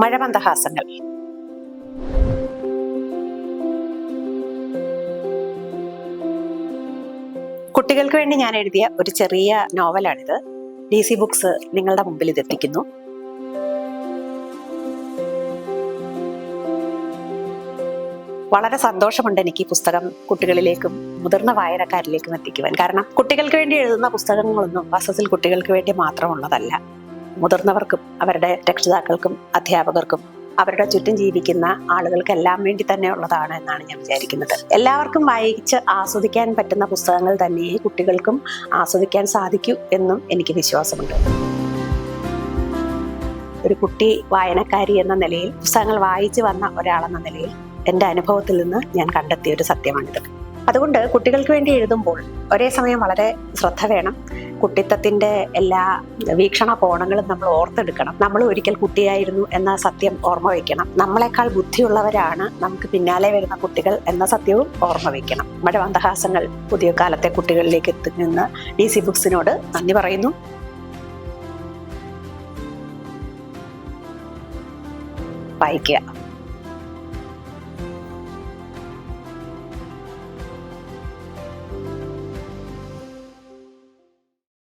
മഴമന്ദഹാസങ്ങൾ. കുട്ടികൾക്ക് വേണ്ടി ഞാൻ എഴുതിയ ഒരു ചെറിയ നോവലാണിത്. ഡി സി ബുക്സ് നിങ്ങളുടെ മുമ്പിൽ ഇതെത്തിക്കുന്നു വളരെ സന്തോഷമുണ്ട് എനിക്ക് ഈ പുസ്തകം കുട്ടികളിലേക്കും മുതിർന്ന വായനക്കാരിലേക്കും എത്തിക്കുവാൻ. കാരണം കുട്ടികൾക്ക് വേണ്ടി എഴുതുന്ന പുസ്തകങ്ങളൊന്നും വാസ്തവത്തിൽ കുട്ടികൾക്ക് വേണ്ടി മാത്രമുള്ളതല്ല. മുതിർന്നവർക്കും അവരുടെ രക്ഷിതാക്കൾക്കും അധ്യാപകർക്കും അവരുടെ ചുറ്റും ജീവിക്കുന്ന ആളുകൾക്കെല്ലാം വേണ്ടി തന്നെ ഉള്ളതാണ് എന്നാണ് ഞാൻ വിചാരിക്കുന്നത്. എല്ലാവർക്കും വായിച്ച് ആസ്വദിക്കാൻ പറ്റുന്ന പുസ്തകങ്ങൾ തന്നെ കുട്ടികൾക്കും ആസ്വദിക്കാൻ സാധിക്കൂ എന്നും എനിക്ക് വിശ്വാസമുണ്ട്. ഒരു കുട്ടി വായനക്കാരി എന്ന നിലയിൽ പുസ്തകങ്ങൾ വായിച്ചു വന്ന ഒരാളെന്ന നിലയിൽ എന്റെ അനുഭവത്തിൽ നിന്ന് ഞാൻ കണ്ടെത്തിയ ഒരു സത്യമാണിത്. അതുകൊണ്ട് കുട്ടികൾക്ക് വേണ്ടി എഴുതുമ്പോൾ ഒരേ സമയം വളരെ ശ്രദ്ധ വേണം. കുട്ടിത്തത്തിന്റെ എല്ലാ വീക്ഷണ കോണങ്ങളും നമ്മൾ ഓർത്തെടുക്കണം. നമ്മൾ ഒരിക്കൽ കുട്ടിയായിരുന്നു എന്ന സത്യം ഓർമ്മ വയ്ക്കണം. നമ്മളെക്കാൾ ബുദ്ധിയുള്ളവരാണ് നമുക്ക് പിന്നാലെ വരുന്ന കുട്ടികൾ എന്ന സത്യവും ഓർമ്മ വയ്ക്കണം. നമ്മുടെ മന്ദഹാസങ്ങൾ പുതിയ കാലത്തെ കുട്ടികളിലേക്ക് എത്തുന്ന ഡി സി ബുക്സിനോട് നന്ദി പറയുന്നു. വായിക്കുക.